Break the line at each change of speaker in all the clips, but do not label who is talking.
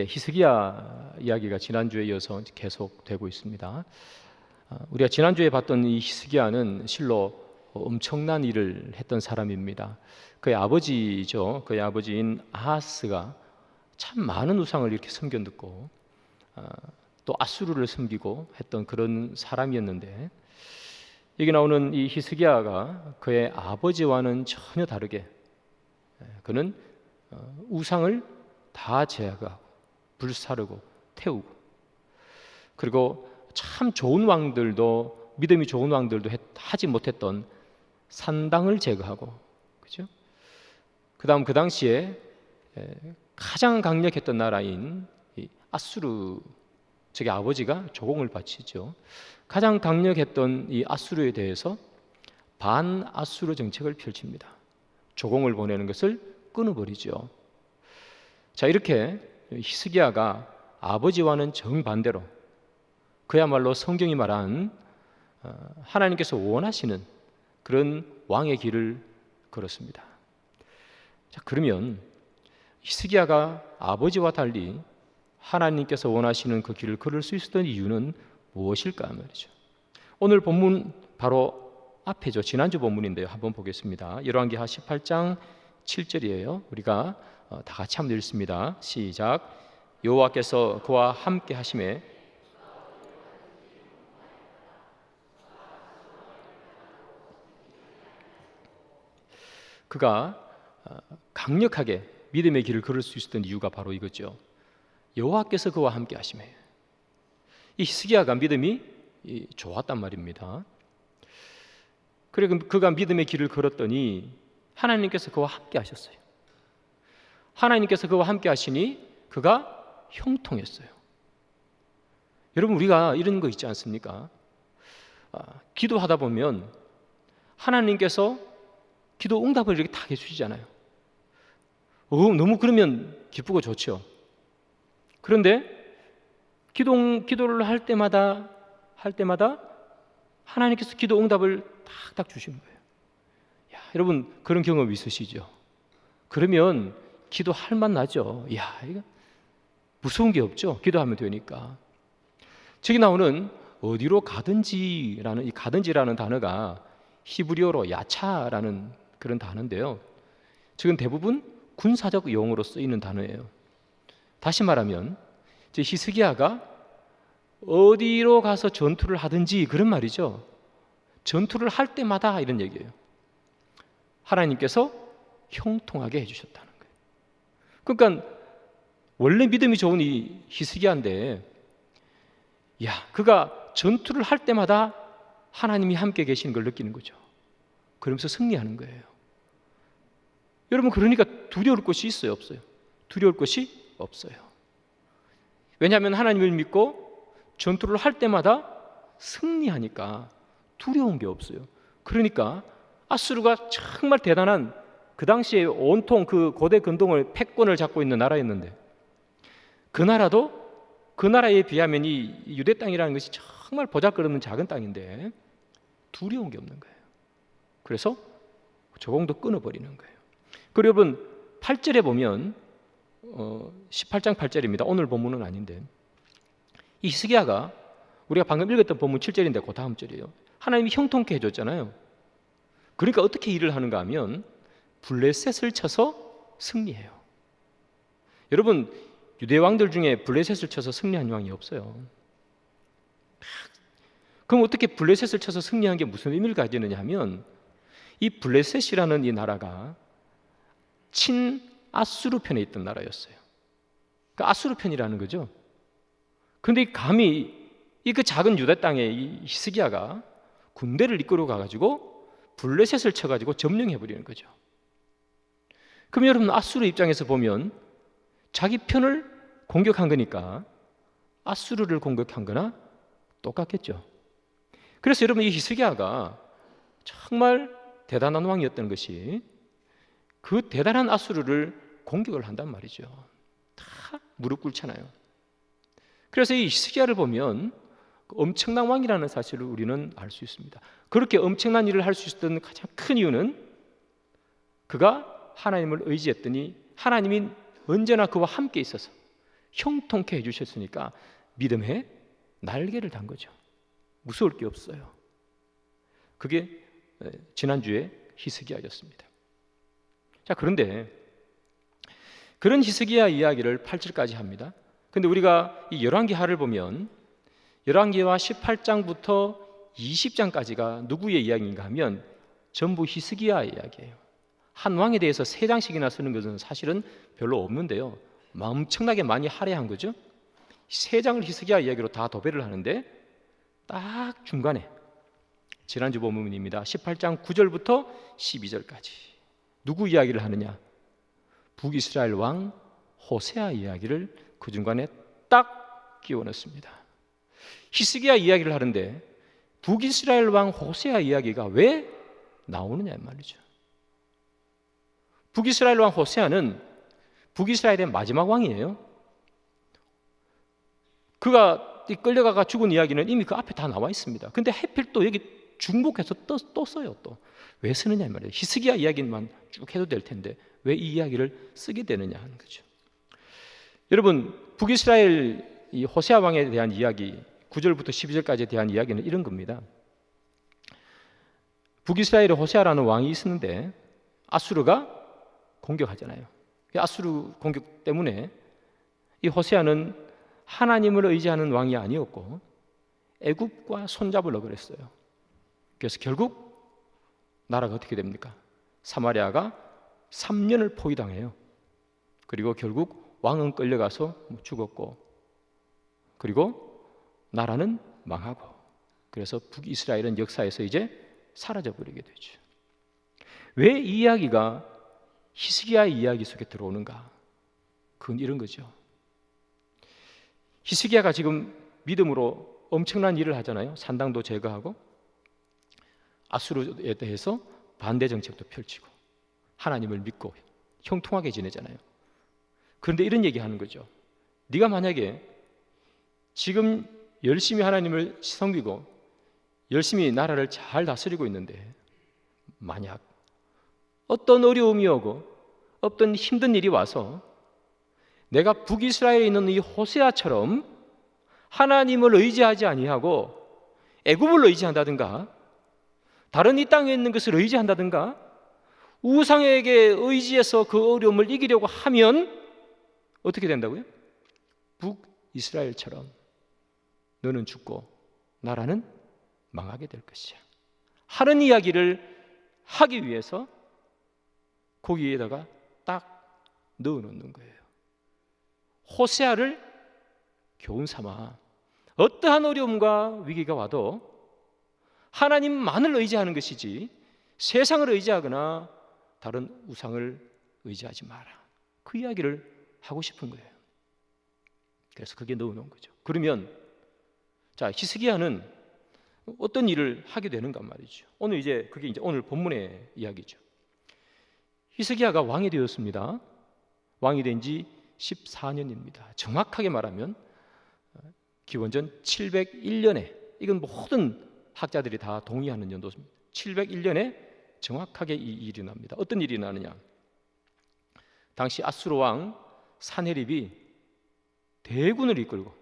예, 히스기야 이야기가 지난주에 이어서 계속 되고 있습니다. 아, 우리가 지난주에 봤던 이 히스기야는 실로 엄청난 일을 했던 사람입니다. 그의 아버지죠. 그의 아버지인 아하스가 참 많은 우상을 이렇게 섬겨 듣고 아, 또 아수르를 섬기고 했던 그런 사람이었는데 여기 나오는 이 히스기야가 그의 아버지와는 전혀 다르게 예, 그는 어, 우상을 다 제거하고 불사르고 태우고 그리고 참 좋은 왕들도 믿음이 좋은 왕들도 했- 하지 못했던 산당을 제거하고 그죠? 그다음 그 당시에 에, 가장 강력했던 나라인 이 아수르 저기 아버지가 조공을 바치죠. 가장 강력했던 이 아수르에 대해서 반 아수르 정책을 펼칩니다. 조공을 보내는 것을 끊어버리죠. 자 이렇게 히스기야가 아버지와는 정반대로 그야말로 성경이 말한 어, 하나님께서 원하시는 그런 왕의 길을 걸었습니다. 자 그러면 히스기야가 아버지와 달리 하나님께서 원하시는 그 길을 걸을 수 있었던 이유는 무엇일까 말이죠. 오늘 본문 바로 앞에죠. 지난주 본문인데요. 한번 보겠습니다. 열왕기하 18장 7절이에요. 우리가 어, 다 같이 한번 읽습니다. 시작. 여호와께서 그와 함께 하심에 그가 어, 강력하게 믿음의 길을 걸을 수 있었던 이유가 바로 이거죠. 여호와께서 그와 함께 하심에 이 히스기야가 믿음이 이, 좋았단 말입니다. 그래 그- 그가 믿음의 길을 걸었더니 하나님께서 그와 함께 하셨어요. 하나님께서 그와 함께 하시니 그가 형통했어요. 여러분 우리가 이런 거 있지 않습니까? 아, 기도하다 보면 하나님께서 기도 응답을 이렇게 다 해주시잖아요. 어, 너무 그러면 기쁘고 좋죠. 그런데 기도 기도를 할 때마다 할 때마다 하나님께서 기도 응답을 딱딱 주시는 거예요. 야, 여러분 그런 경험 있으시죠? 그러면 기도할 만 나죠. 야, 이거 무서운 게 없죠. 기도하면 되니까. 저기 나오는 어디로 가든지라는 이 가든지라는 단어가 히브리어로 야차라는 그런 단어인데요. 지금 대부분 군사적 용어로 쓰이는 단어예요. 다시 말하면 이제 히스기야가 어디로 가서 전투를 하든지 그런 말이죠. 전투를 할 때마다 이런 얘기예요. 하나님께서 형통하게 해주셨다는 거예요. 그러니까 원래 믿음이 좋은 이 히스기야인데, 야 그가 전투를 할 때마다 하나님이 함께 계시는 걸 느끼는 거죠. 그러면서 승리하는 거예요. 여러분 그러니까 두려울 것이 있어요, 없어요? 두려울 것이 없어요. 왜냐하면 하나님을 믿고 전투를 할 때마다 승리하니까 두려운 게 없어요. 그러니까 아수르가 정말 대단한 그 당시에 온통 그 고대 근동을 패권을 잡고 있는 나라였는데 그 나라도 그 나라에 비하면 이 유대 땅이라는 것이 정말 보잘것없는 작은 땅인데 두려운 게 없는 거예요. 그래서 조공도 끊어버리는 거예요. 그리고 여러분 8절에 보면 어, 18장 8절입니다. 오늘 본문은 아닌데 이 히스기야가 우리가 방금 읽었던 본문 7절인데 그 다음 절이에요. 하나님이 형통케 해줬잖아요. 그러니까 어떻게 일을 하는가 하면 블레셋을 쳐서 승리해요. 여러분 유대 왕들 중에 블레셋을 쳐서 승리한 왕이 없어요. 그럼 어떻게 블레셋을 쳐서 승리한 게 무슨 의미를 가지느냐 하면 이 블레셋이라는 이 나라가 친 아수르 편에 있던 나라였어요. 그 아수르 편이라는 거죠. 근데 감히 이 그 작은 유다 땅에 이 히스기야가 군대를 이끌어 가가지고 블레셋을 쳐가지고 점령해 버리는 거죠. 그럼 여러분 아수르 입장에서 보면 자기 편을 공격한 거니까 아수르를 공격한 거나 똑같겠죠. 그래서 여러분 이 히스기야가 정말 대단한 왕이었던 것이 그 대단한 아수르를 공격을 한단 말이죠. 다 무릎 꿇잖아요. 그래서 이 히스기야를 보면 엄청난 왕이라는 사실을 우리는 알 수 있습니다. 그렇게 엄청난 일을 할 수 있었던 가장 큰 이유는 그가 하나님을 의지했더니 하나님이 언제나 그와 함께 있어서 형통케 해주셨으니까 믿음의 날개를 단 거죠. 무서울 게 없어요. 그게 지난주에 히스기야였습니다. 자, 그런데 그런 히스기야 이야기를 8절까지 합니다. 근데 우리가 이 열왕기하를 보면 열왕기와 18장부터 20장까지가 누구의 이야기인가 하면 전부 히스기야 이야기예요. 한 왕에 대해서 세 장씩이나 쓰는 것은 사실은 별로 없는데요. 엄청나게 많이 할애한 거죠. 세 장을 히스기야 이야기로 다 도배를 하는데 딱 중간에 지난주 본문입니다. 18장 9절부터 12절까지 누구 이야기를 하느냐? 북이스라엘 왕 호세아 이야기를 그 중간에 딱 끼워 넣습니다. 히스기야 이야기를 하는데 북이스라엘 왕 호세아 이야기가 왜 나오느냐 말이죠. 북이스라엘 왕 호세아는 북이스라엘의 마지막 왕이에요. 그가 끌려가가 죽은 이야기는 이미 그 앞에 다 나와 있습니다. 근데 해필 또 여기 중복해서 또, 또 써요 또. 왜 쓰느냐 말이에요. 히스기야 이야기만 쭉 해도 될 텐데 왜 이 이야기를 쓰게 되느냐 하는 거죠. 여러분 북이스라엘 이 호세아 왕에 대한 이야기 9절부터 12절까지에 대한 이야기는 이런 겁니다. 북이스라엘에 호세아라는 왕이 있었는데 아수르가 공격하잖아요. 아수르 공격 때문에 이 호세아는 하나님을 의지하는 왕이 아니었고 애굽과 손잡으려 그랬어요. 그래서 결국 나라가 어떻게 됩니까? 사마리아가 3년을 포위당해요. 그리고 결국 왕은 끌려가서 죽었고 그리고 나라는 망하고 그래서 북이스라엘은 역사에서 이제 사라져 버리게 되죠. 왜 이 이야기가 히스기야 이야기 속에 들어오는가? 그건 이런 거죠. 히스기야가 지금 믿음으로 엄청난 일을 하잖아요. 산당도 제거하고 아수르에 대해서 반대 정책도 펼치고 하나님을 믿고 형통하게 지내잖아요. 그런데 이런 얘기하는 거죠. 네가 만약에 지금 열심히 하나님을 섬기고 열심히 나라를 잘 다스리고 있는데 만약 어떤 어려움이 오고 어떤 힘든 일이 와서 내가 북이스라엘에 있는 이 호세아처럼 하나님을 의지하지 아니하고 애굽을 의지한다든가 다른 이 땅에 있는 것을 의지한다든가 우상에게 의지해서 그 어려움을 이기려고 하면 어떻게 된다고요? 북이스라엘처럼 너는 죽고 나라는 망하게 될 것이야. 하는 이야기를 하기 위해서 거기에다가 딱 넣어 놓는 거예요. 호세아를 교훈 삼아 어떠한 어려움과 위기가 와도 하나님만을 의지하는 것이지 세상을 의지하거나 다른 우상을 의지하지 마라. 그 이야기를 하고 싶은 거예요. 그래서 그게 넣어 놓은 거죠. 그러면 자, 히스기야는 어떤 일을 하게 되는가 말이죠. 오늘 이제 그게 이제 오늘 본문의 이야기죠. 히스기야가 왕이 되었습니다. 왕이 된 지 14년입니다. 정확하게 말하면 기원전 701년에 이건 모든 학자들이 다 동의하는 연도입니다. 701년에 정확하게 이 일이 납니다. 어떤 일이 나느냐? 당시 아수르 왕 사네립이 대군을 이끌고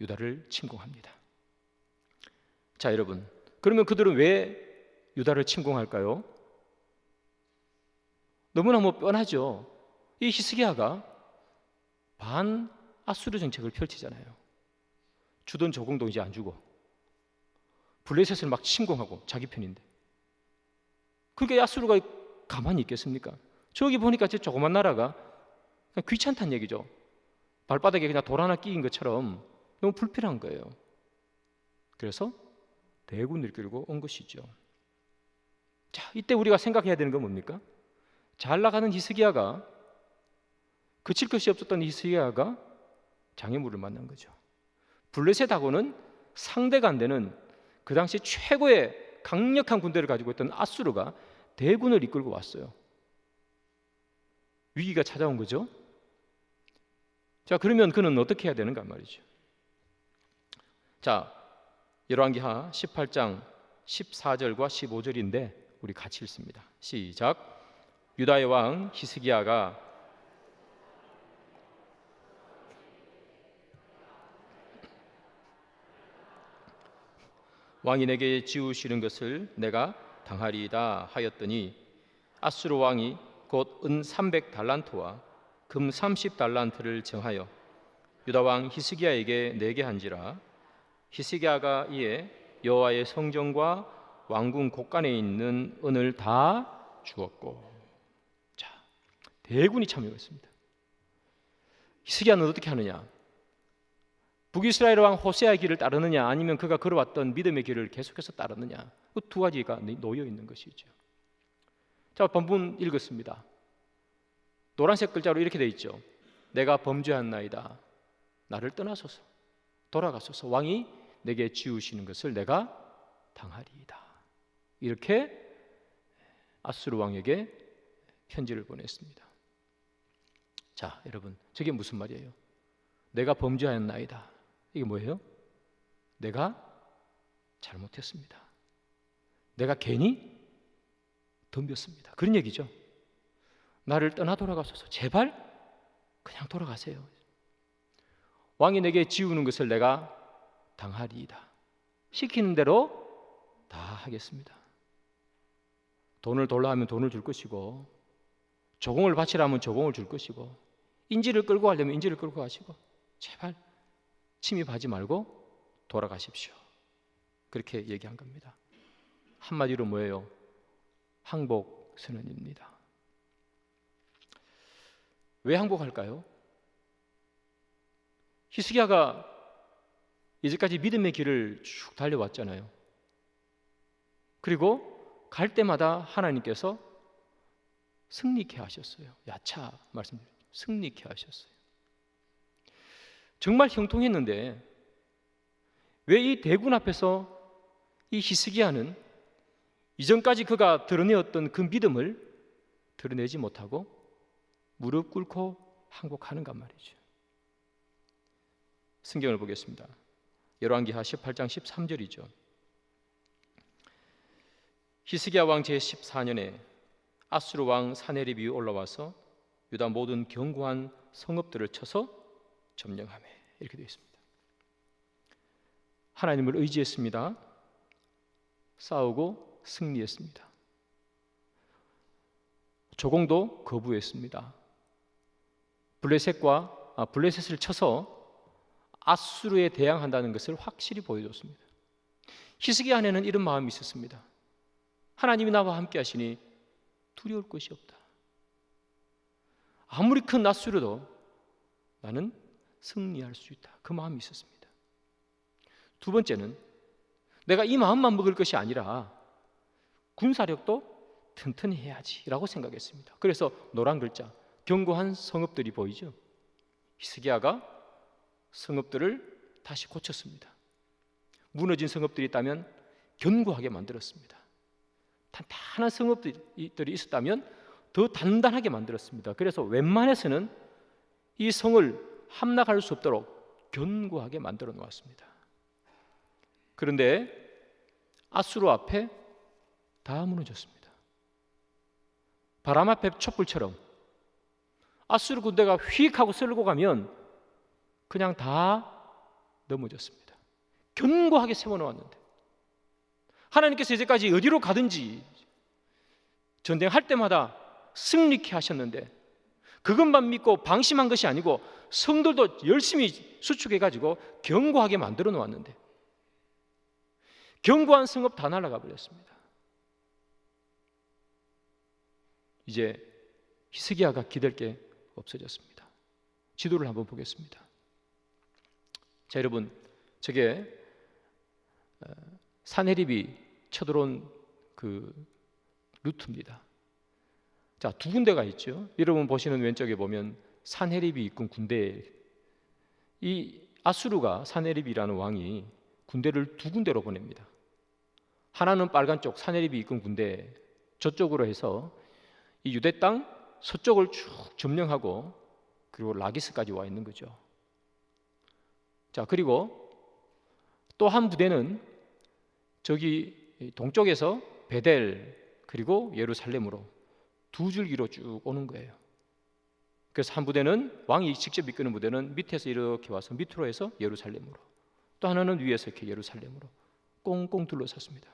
유다를 침공합니다. 자, 여러분. 그러면 그들은 왜 유다를 침공할까요? 너무나 뭐 뻔하죠. 이 히스기야가 반 아수르 정책을 펼치잖아요. 주던 조공도 이제 안 주고 블레셋을 막 침공하고 자기 편인데 그게 아수르가 가만히 있겠습니까? 저기 보니까 저 조그만 나라가 귀찮다는 얘기죠. 발바닥에 그냥 돌 하나 끼인 것처럼 너무 불필요한 거예요. 그래서 대군을 끌고 온 것이죠. 자, 이때 우리가 생각해야 되는 건 뭡니까? 잘 나가는 히스기야가 그칠 것이 없었던 히스기야가 장애물을 만난 거죠. 블레셋하고는 상대가 안 되는 그 당시 최고의 강력한 군대를 가지고 있던 아수르가 대군을 이끌고 왔어요. 위기가 찾아온 거죠. 자, 그러면 그는 어떻게 해야 되는가 말이죠. 자, 열왕기하 18장 14절과 15절인데 우리 같이 읽습니다. 시작. 유다의 왕 히스기야가 왕인에게 지우시는 것을 내가 당하리이다 하였더니 아수르 왕이 곧 은 300 달란트와 금 30 달란트를 정하여 유다 왕 히스기야에게 내게 한지라 히스기야가 이에 여호와의 성전과 왕궁 곳간에 있는 은을 다 주었고 대군이 참여했습니다. 히스기야는 어떻게 하느냐? 북이스라엘 왕 호세아의 길을 따르느냐 아니면 그가 걸어왔던 믿음의 길을 계속해서 따르느냐 그 두 가지가 놓여 있는 것이죠. 자 본문 읽었습니다. 노란색 글자로 이렇게 돼 있죠. 내가 범죄한 나이다. 나를 떠나소서 돌아가소서 왕이 내게 지우시는 것을 내가 당하리이다. 이렇게 아수르 왕에게 편지를 보냈습니다. 자, 여러분, 저게 무슨 말이에요? 내가 범죄하였나이다. 이게 뭐예요? 내가 잘못했습니다. 내가 괜히 덤볐습니다. 그런 얘기죠. 나를 떠나 돌아가소서. 제발 그냥 돌아가세요. 왕이 내게 지우는 것을 내가 당하리이다. 시키는 대로 다 하겠습니다. 돈을 돌라 하면 돈을 줄 것이고 조공을 바치라면 조공을 줄 것이고 인지를 끌고 가려면 인지를 끌고 가시고 제발 침입하지 말고 돌아가십시오. 그렇게 얘기한 겁니다. 한마디로 뭐예요? 항복 선언입니다. 왜 항복할까요? 히스기야가 이제까지 믿음의 길을 쭉 달려왔잖아요. 그리고 갈 때마다 하나님께서 승리케 하셨어요. 야차 말씀드려요. 승리케 하셨어요. 정말 형통했는데 왜 이 대군 앞에서 이 히스기야는 이전까지 그가 드러내었던 그 믿음을 드러내지 못하고 무릎 꿇고 항복하는가 말이죠. 성경을 보겠습니다. 열왕기하 18장 13절이죠. 히스기야 왕 제14년에 아수르 왕 사네립이 올라와서 유다 모든 견고한 성읍들을 쳐서 점령하며 이렇게 되어 있습니다. 하나님을 의지했습니다. 싸우고 승리했습니다. 조공도 거부했습니다. 블레셋과 아, 블레셋을 쳐서 아수르에 대항한다는 것을 확실히 보여줬습니다. 히스기 안에는 이런 마음이 있었습니다. 하나님이 나와 함께 하시니 두려울 것이 없다. 아무리 큰 아수르도 나는 승리할 수 있다. 그 마음이 있었습니다. 두 번째는 내가 이 마음만 먹을 것이 아니라 군사력도 튼튼히 해야지라고 생각했습니다. 그래서 노란 글자 견고한 성읍들이 보이죠. 히스기야가 성읍들을 다시 고쳤습니다. 무너진 성읍들이 있다면 견고하게 만들었습니다. 단단한 성읍들이 있었다면 더 단단하게 만들었습니다. 그래서 웬만해서는 이 성을 함락할 수 없도록 견고하게 만들어 놓았습니다. 그런데 아수르 앞에 다 무너졌습니다. 바람 앞에 촛불처럼 아수르 군대가 휙 하고 쓸고 가면 그냥 다 넘어졌습니다. 견고하게 세워놓았는데 하나님께서 이제까지 어디로 가든지 전쟁할 때마다 승리케 하셨는데 그것만 믿고 방심한 것이 아니고 성들도 열심히 수축해 가지고 견고하게 만들어 놓았는데 견고한 성읍 다 날아가 버렸습니다. 이제 히스기야가 기댈 게 없어졌습니다. 지도를 한번 보겠습니다. 자, 여러분, 저게 어, 사내립이 쳐들어온 그 루트입니다. 자, 두 군데가 있죠. 여러분 보시는 왼쪽에 보면 산헤립이 이끈 군대 이 아수르가 산헤립이라는 왕이 군대를 두 군데로 보냅니다. 하나는 빨간 쪽 산헤립이 이끈 군대 저쪽으로 해서 이 유대 땅 서쪽을 쭉 점령하고 그리고 라기스까지 와 있는 거죠. 자, 그리고 또 한 부대는 저기 동쪽에서 베델 그리고 예루살렘으로 두 줄기로 쭉 오는 거예요. 그래서 한 부대는 왕이 직접 이끄는 부대는 밑에서 이렇게 와서 밑으로 해서 예루살렘으로 또 하나는 위에서 이렇게 예루살렘으로 꽁꽁 둘러쌌습니다.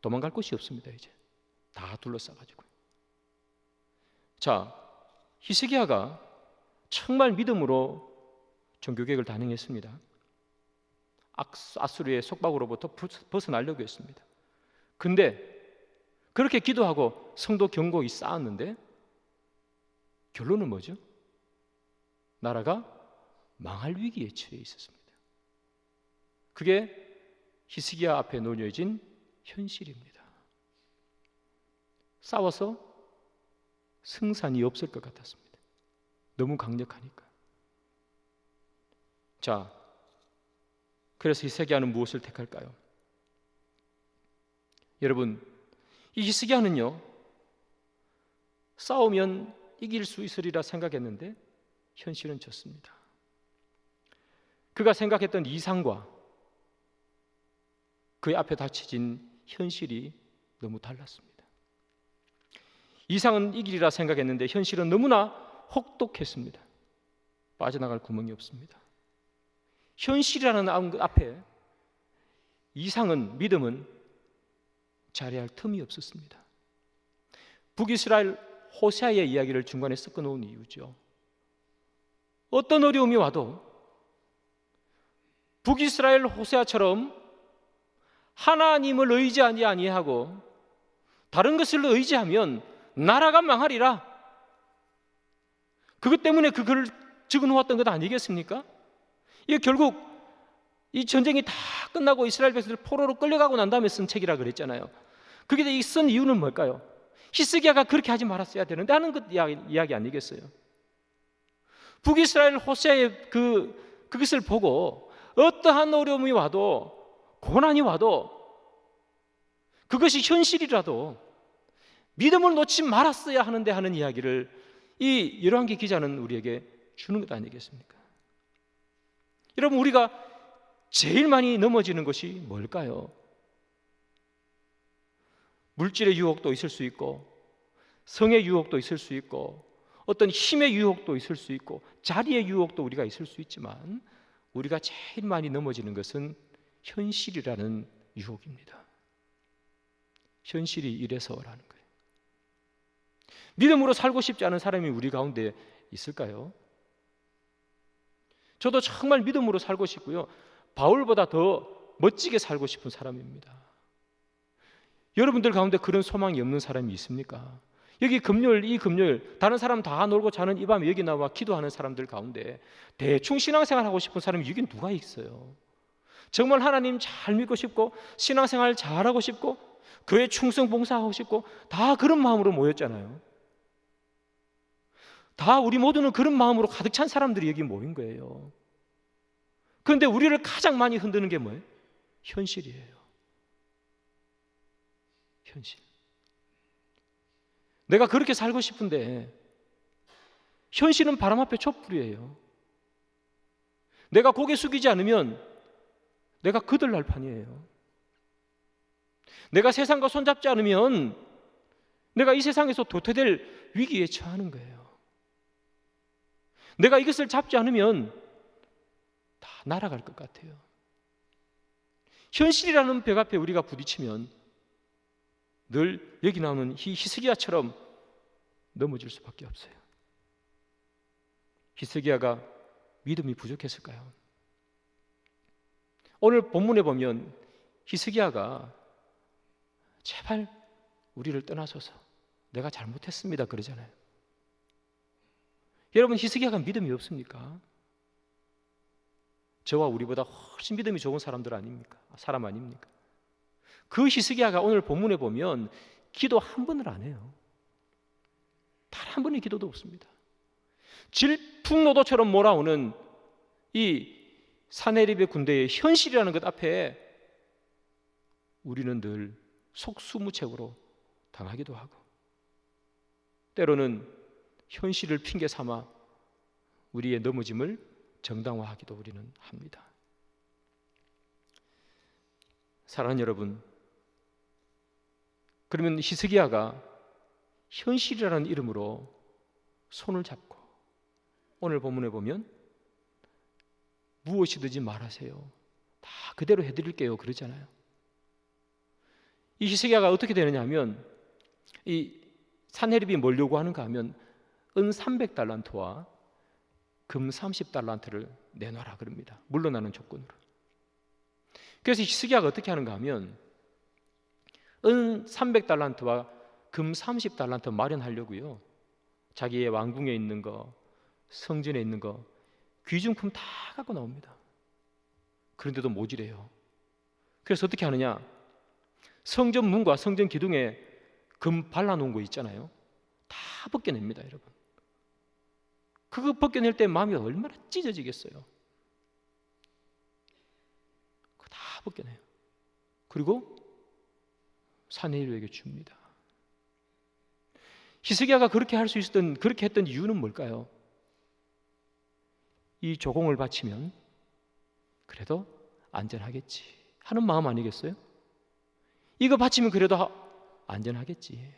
도망갈 곳이 없습니다. 이제 다 둘러싸가지고. 자, 히스기야가 정말 믿음으로 종교개혁을 단행했습니다. 아수르의 속박으로부터 벗어나려고 했습니다. 근데 그렇게 기도하고 성도 경고이 쌓았는데 결론은 뭐죠? 나라가 망할 위기에 처해 있었습니다. 그게 히스기야 앞에 놓여진 현실입니다. 싸워서 승산이 없을 것 같았습니다. 너무 강력하니까. 자, 그래서 히스기야는 무엇을 택할까요? 여러분, 이 히스기야는요 싸우면 이길 수 있으리라 생각했는데 현실은 졌습니다. 그가 생각했던 이상과 그의 앞에 닥쳐진 현실이 너무 달랐습니다. 이상은 이길이라 생각했는데 현실은 너무나 혹독했습니다. 빠져나갈 구멍이 없습니다. 현실이라는 앞에 이상은 믿음은 자리할 틈이 없었습니다. 북이스라엘 호세아의 이야기를 중간에 섞어 놓은 이유죠. 어떤 어려움이 와도 북이스라엘 호세아처럼 하나님을 의지하지 아니하고 다른 것을 의지하면 나라가 망하리라. 그것 때문에 그 글을 적어 놓았던 것 아니겠습니까? 이게 결국 이 전쟁이 다 끝나고 이스라엘 백성들 포로로 끌려가고 난 다음에 쓴 책이라 그랬잖아요. 그게 쓴 이유는 뭘까요? 히스기야가 그렇게 하지 말았어야 되는데 하는 것 이야기, 이야기 아니겠어요? 북이스라엘 호세의 그 그것을 보고 어떠한 어려움이 와도 고난이 와도 그것이 현실이라도 믿음을 놓지 말았어야 하는데 하는 이야기를 이 열왕기 기자는 우리에게 주는 것 아니겠습니까? 여러분 우리가 제일 많이 넘어지는 것이 뭘까요? 물질의 유혹도 있을 수 있고 성의 유혹도 있을 수 있고 어떤 힘의 유혹도 있을 수 있고 자리의 유혹도 우리가 있을 수 있지만 우리가 제일 많이 넘어지는 것은 현실이라는 유혹입니다. 현실이 이래서라는 거예요. 믿음으로 살고 싶지 않은 사람이 우리 가운데 있을까요? 저도 정말 믿음으로 살고 싶고요. 바울보다 더 멋지게 살고 싶은 사람입니다. 여러분들 가운데 그런 소망이 없는 사람이 있습니까? 여기 금요일 이 금요일 다른 사람 다 놀고 자는 이 밤에 여기 나와 기도하는 사람들 가운데 대충 신앙생활 하고 싶은 사람이 여기 누가 있어요? 정말 하나님 잘 믿고 싶고 신앙생활 잘하고 싶고 교회 충성 봉사하고 싶고 다 그런 마음으로 모였잖아요. 다 우리 모두는 그런 마음으로 가득 찬 사람들이 여기 모인 거예요. 그런데 우리를 가장 많이 흔드는 게 뭐예요? 현실이에요. 현실. 내가 그렇게 살고 싶은데 현실은 바람 앞에 촛불이에요. 내가 고개 숙이지 않으면 내가 그들 날 판이에요. 내가 세상과 손잡지 않으면 내가 이 세상에서 도태될 위기에 처하는 거예요. 내가 이것을 잡지 않으면 다 날아갈 것 같아요. 현실이라는 벽 앞에 우리가 부딪히면 늘 여기 나오는 히스기야처럼 넘어질 수밖에 없어요. 히스기야가 믿음이 부족했을까요? 오늘 본문에 보면 히스기야가 제발 우리를 떠나소서 내가 잘못했습니다 그러잖아요. 여러분 히스기야가 믿음이 없습니까? 저와 우리보다 훨씬 믿음이 좋은 사람들 아닙니까? 사람 아닙니까? 그 히스기야가 오늘 본문에 보면 기도 한 번을 안 해요. 단 한 번의 기도도 없습니다. 질풍노도처럼 몰아오는 이 사내립의 군대의 현실이라는 것 앞에 우리는 늘 속수무책으로 당하기도 하고 때로는 현실을 핑계 삼아 우리의 넘어짐을 정당화하기도 우리는 합니다. 사랑하는 여러분, 그러면 히스기야가 현실이라는 이름으로 손을 잡고 오늘 본문에 보면 무엇이든지 말하세요. 다다 그대로 해드릴게요. 그러잖아요. 이 히스기야가 어떻게 되느냐 하면 이 산헤립이 뭘 요구하는가 하면 은 300달란트와 금 30달란트를 내놔라 그럽니다. 물러나는 조건으로. 그래서 히스기야가 어떻게 하는가 하면 은 300달란트와 금 30달란트 마련하려고요. 자기의 왕궁에 있는 거, 성전에 있는 거, 귀중품 다 갖고 나옵니다. 그런데도 모질해요. 그래서 어떻게 하느냐? 성전 문과 성전 기둥에 금 발라놓은 거 있잖아요. 다 벗겨냅니다, 여러분. 그거 벗겨낼 때 마음이 얼마나 찢어지겠어요. 그거 다 벗겨내요. 그리고 사내일에게 줍니다. 히스기야가 그렇게 할 수 있었던 그렇게 했던 이유는 뭘까요? 이 조공을 바치면 그래도 안전하겠지 하는 마음 아니겠어요? 이거 바치면 그래도 안전하겠지.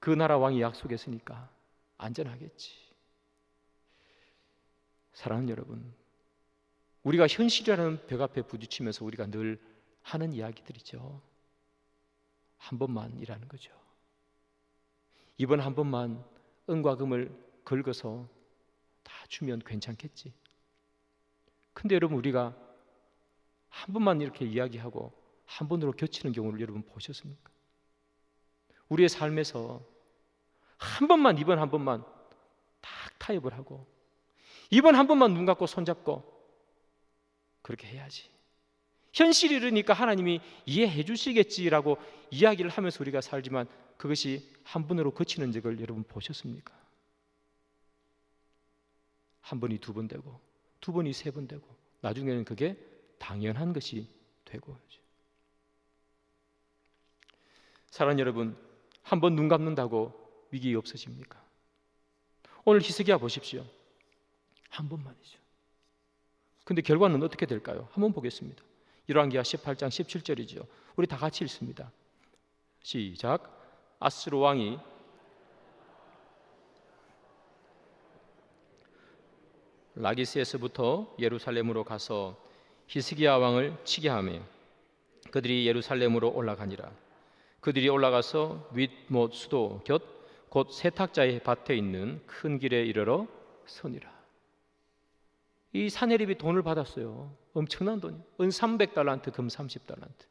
그 나라 왕이 약속했으니까 안전하겠지. 사랑하는 여러분, 우리가 현실이라는 벽 앞에 부딪히면서 우리가 늘 하는 이야기들이죠. 한 번만이라는 거죠. 이번 한 번만 은과 금을 긁어서 다 주면 괜찮겠지. 근데 여러분 우리가 한 번만 이렇게 이야기하고 한 번으로 겹치는 경우를 여러분 보셨습니까? 우리의 삶에서 한 번만 이번 한 번만 딱 타협을 하고 이번 한 번만 눈 감고 손 잡고 그렇게 해야지. 현실이니까 하나님이 이해해 주시겠지라고 이야기를 하면서 우리가 살지만 그것이 한 번으로 거치는 적을 여러분 보셨습니까? 한 번이 두 번 되고 두 번이 세 번 되고 나중에는 그게 당연한 것이 되고 사랑 여러분 한 번 눈 감는다고 위기 없어집니까? 오늘 히스기야 보십시오. 한 번만이죠. 근데 결과는 어떻게 될까요? 한번 보겠습니다. 열왕기하 18장 17절이죠. 우리 다 같이 읽습니다. 시작. 아스로 왕이 라기스에서부터 예루살렘으로 가서 히스기야 왕을 치게 하며 그들이 예루살렘으로 올라가니라. 그들이 올라가서 윗못 수도 곁 곧 세탁자의 밭에 있는 큰 길에 이르러 서니라. 이 사내립이 돈을 받았어요. 엄청난 돈이. 은 300달란트, 금 30달란트.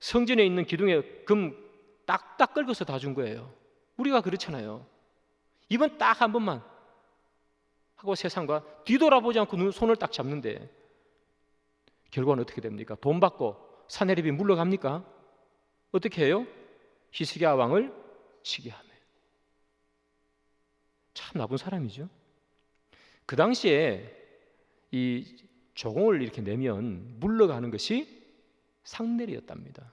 성전에 있는 기둥에 금 딱딱 긁어서 다 준 거예요. 우리가 그렇잖아요. 이번 딱 한 번만 하고 세상과 뒤돌아보지 않고 손을 딱 잡는데 결과는 어떻게 됩니까? 돈 받고 사내립이 물러갑니까? 어떻게 해요? 히스기야 왕을 치게 하며 참 나쁜 사람이죠. 그 당시에 이 조공을 이렇게 내면 물러가는 것이 상내리였답니다.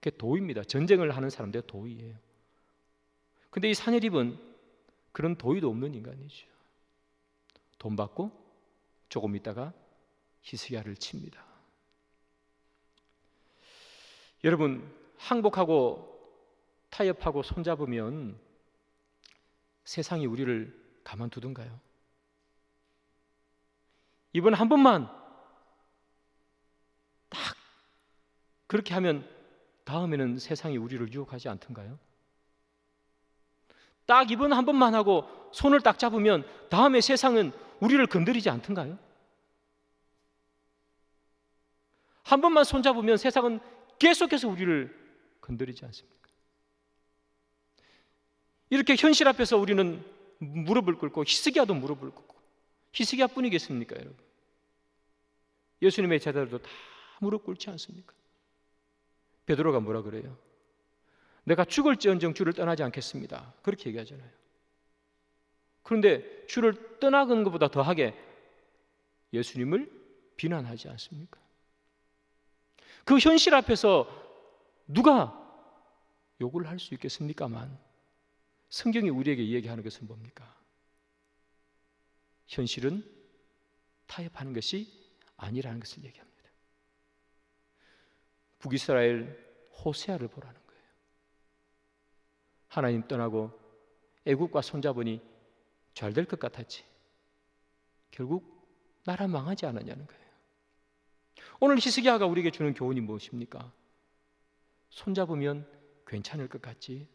그게 도입니다. 전쟁을 하는 사람들 도의예요. 근데 이 사내립은 그런 도의도 없는 인간이죠. 돈 받고 조금 있다가 히스기야를 칩니다. 여러분 항복하고 타협하고 손잡으면 세상이 우리를 가만두던가요? 이번 한 번만 딱 그렇게 하면 다음에는 세상이 우리를 유혹하지 않던가요? 딱 이번 한 번만 하고 손을 딱 잡으면 다음에 세상은 우리를 건드리지 않던가요? 한 번만 손 잡으면 세상은 계속해서 우리를 건드리지 않습니까? 이렇게 현실 앞에서 우리는 무릎을 꿇고 히스기야도 무릎을 꿇고 히스기야 뿐이겠습니까, 여러분? 예수님의 제자들도 다 무릎 꿇지 않습니까? 베드로가 뭐라 그래요? 내가 죽을지언정 주를 떠나지 않겠습니다. 그렇게 얘기하잖아요. 그런데 주를 떠나는 것보다 더하게 예수님을 비난하지 않습니까? 그 현실 앞에서 누가 욕을 할 수 있겠습니까만 성경이 우리에게 얘기하는 것은 뭡니까? 현실은 타협하는 것이 아니라는 것을 얘기합니다. 북이스라엘 호세아를 보라는 거예요. 하나님 떠나고 애국과 손잡으니 잘 될 것 같았지. 결국 나라 망하지 않았냐는 거예요. 오늘 히스기야가 우리에게 주는 교훈이 무엇입니까? 손잡으면 괜찮을 것 같지?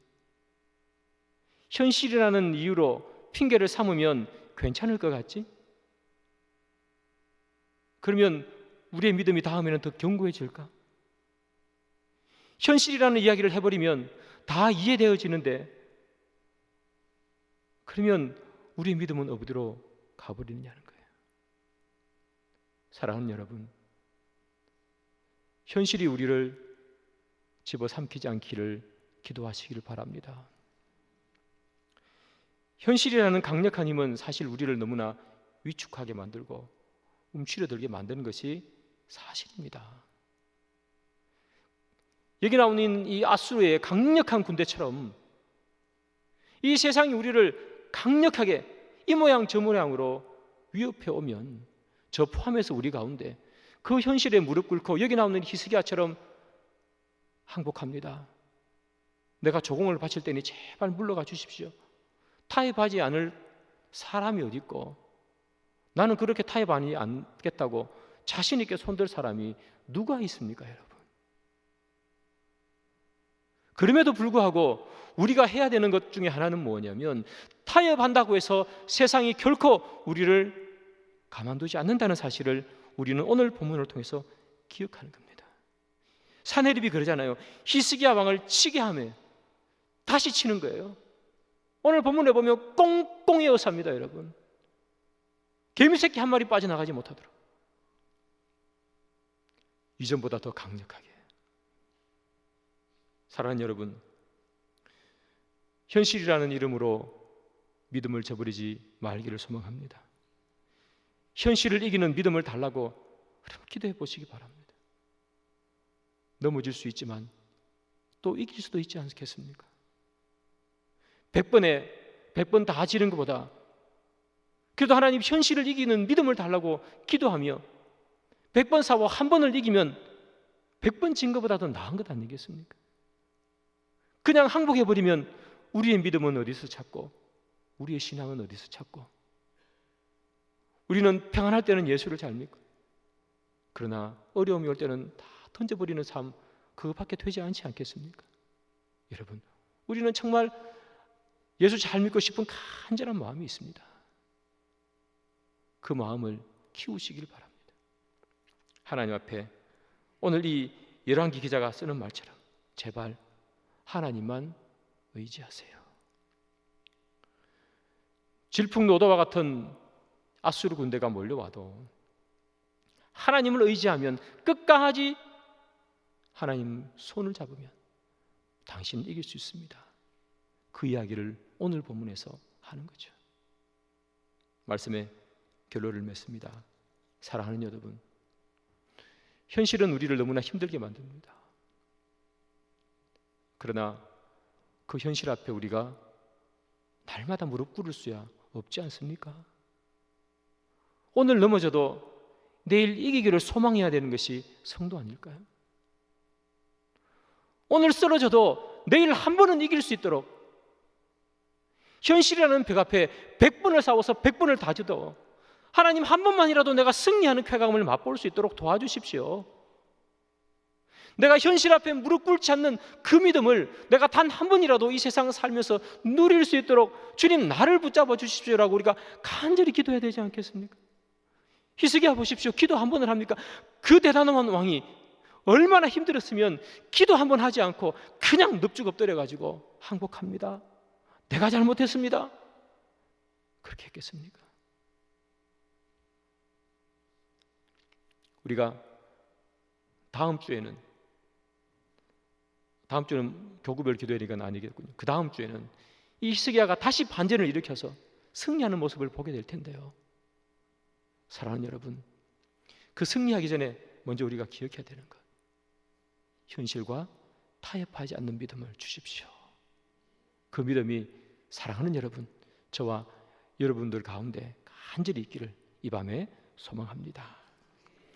현실이라는 이유로 핑계를 삼으면 괜찮을 것 같지? 그러면 우리의 믿음이 다음에는 더 견고해질까? 현실이라는 이야기를 해버리면 다 이해되어지는데 그러면 우리의 믿음은 어디로 가버리느냐는 거예요. 사랑하는 여러분, 현실이 우리를 집어삼키지 않기를 기도하시기를 바랍니다. 현실이라는 강력한 힘은 사실 우리를 너무나 위축하게 만들고 움츠려들게 만드는 것이 사실입니다. 여기 나오는 이 아수르의 강력한 군대처럼 이 세상이 우리를 강력하게 이 모양 저 모양으로 위협해 오면 저 포함해서 우리 가운데 그 현실에 무릎 꿇고 여기 나오는 히스기야처럼 항복합니다. 내가 조공을 바칠 때니 제발 물러가 주십시오. 타협하지 않을 사람이 어디 있고 나는 그렇게 타협하지 않겠다고 자신 있게 손들 사람이 누가 있습니까, 여러분? 그럼에도 불구하고 우리가 해야 되는 것 중에 하나는 뭐냐면 타협한다고 해서 세상이 결코 우리를 가만두지 않는다는 사실을 우리는 오늘 본문을 통해서 기억하는 겁니다. 사내립이 그러잖아요. 히스기야 왕을 치게 하며 다시 치는 거예요. 오늘 본문에 보면 꽁꽁 에어삽니다, 여러분. 개미 새끼 한 마리 빠져나가지 못하도록. 이전보다 더 강력하게. 사랑하는 여러분, 현실이라는 이름으로 믿음을 저버리지 말기를 소망합니다. 현실을 이기는 믿음을 달라고 기도해 보시기 바랍니다. 넘어질 수 있지만 또 이길 수도 있지 않겠습니까? 100번에 100번 다 지른 것보다 그래도 하나님 현실을 이기는 믿음을 달라고 기도하며 100번 사고 한 번을 이기면 100번 진 것보다 더 나은 것 아니겠습니까? 그냥 항복해 버리면 우리의 믿음은 어디서 찾고 우리의 신앙은 어디서 찾고 우리는 평안할 때는 예수를 잘 믿고 그러나 어려움이 올 때는 다 던져버리는 삶 그거밖에 되지 않지 않겠습니까? 여러분 우리는 정말 예수 잘 믿고 싶은 간절한 마음이 있습니다. 그 마음을 키우시길 바랍니다. 하나님 앞에 오늘 이 열왕기 기자가 쓰는 말처럼 제발 하나님만 의지하세요. 질풍노도와 같은 아수르 군대가 몰려와도 하나님을 의지하면 끝까지 하나님 손을 잡으면 당신은 이길 수 있습니다. 그 이야기를 오늘 본문에서 하는 거죠. 말씀에 결론을 맺습니다. 사랑하는 여러분, 현실은 우리를 너무나 힘들게 만듭니다. 그러나 그 현실 앞에 우리가 날마다 무릎 꿇을 수야 없지 않습니까? 오늘 넘어져도 내일 이기기를 소망해야 되는 것이 성도 아닐까요? 오늘 쓰러져도 내일 한 번은 이길 수 있도록 현실이라는 벽 앞에 100번을 싸워서 100번을 다져도 하나님 한 번만이라도 내가 승리하는 쾌감을 맛볼 수 있도록 도와주십시오. 내가 현실 앞에 무릎 꿇지 않는 그 믿음을 내가 단 한 번이라도 이 세상 살면서 누릴 수 있도록 주님 나를 붙잡아 주십시오라고 우리가 간절히 기도해야 되지 않겠습니까? 희석이야 보십시오. 기도 한 번을 합니까? 그 대단한 왕이 얼마나 힘들었으면 기도 한 번 하지 않고 그냥 넙죽 엎드려 가지고 항복합니다. 내가 잘못했습니다. 그렇게 했겠습니까? 우리가 다음 주에는 다음 주는 교구별 기도회니까 아니겠군요. 그 다음 주에는 이 히스기야가 다시 반전을 일으켜서 승리하는 모습을 보게 될 텐데요. 사랑하는 여러분, 그 승리하기 전에 먼저 우리가 기억해야 되는 것. 현실과 타협하지 않는 믿음을 주십시오. 그 믿음이 사랑하는 여러분, 저와 여러분들 가운데 간절히 있기를 이 밤에 소망합니다.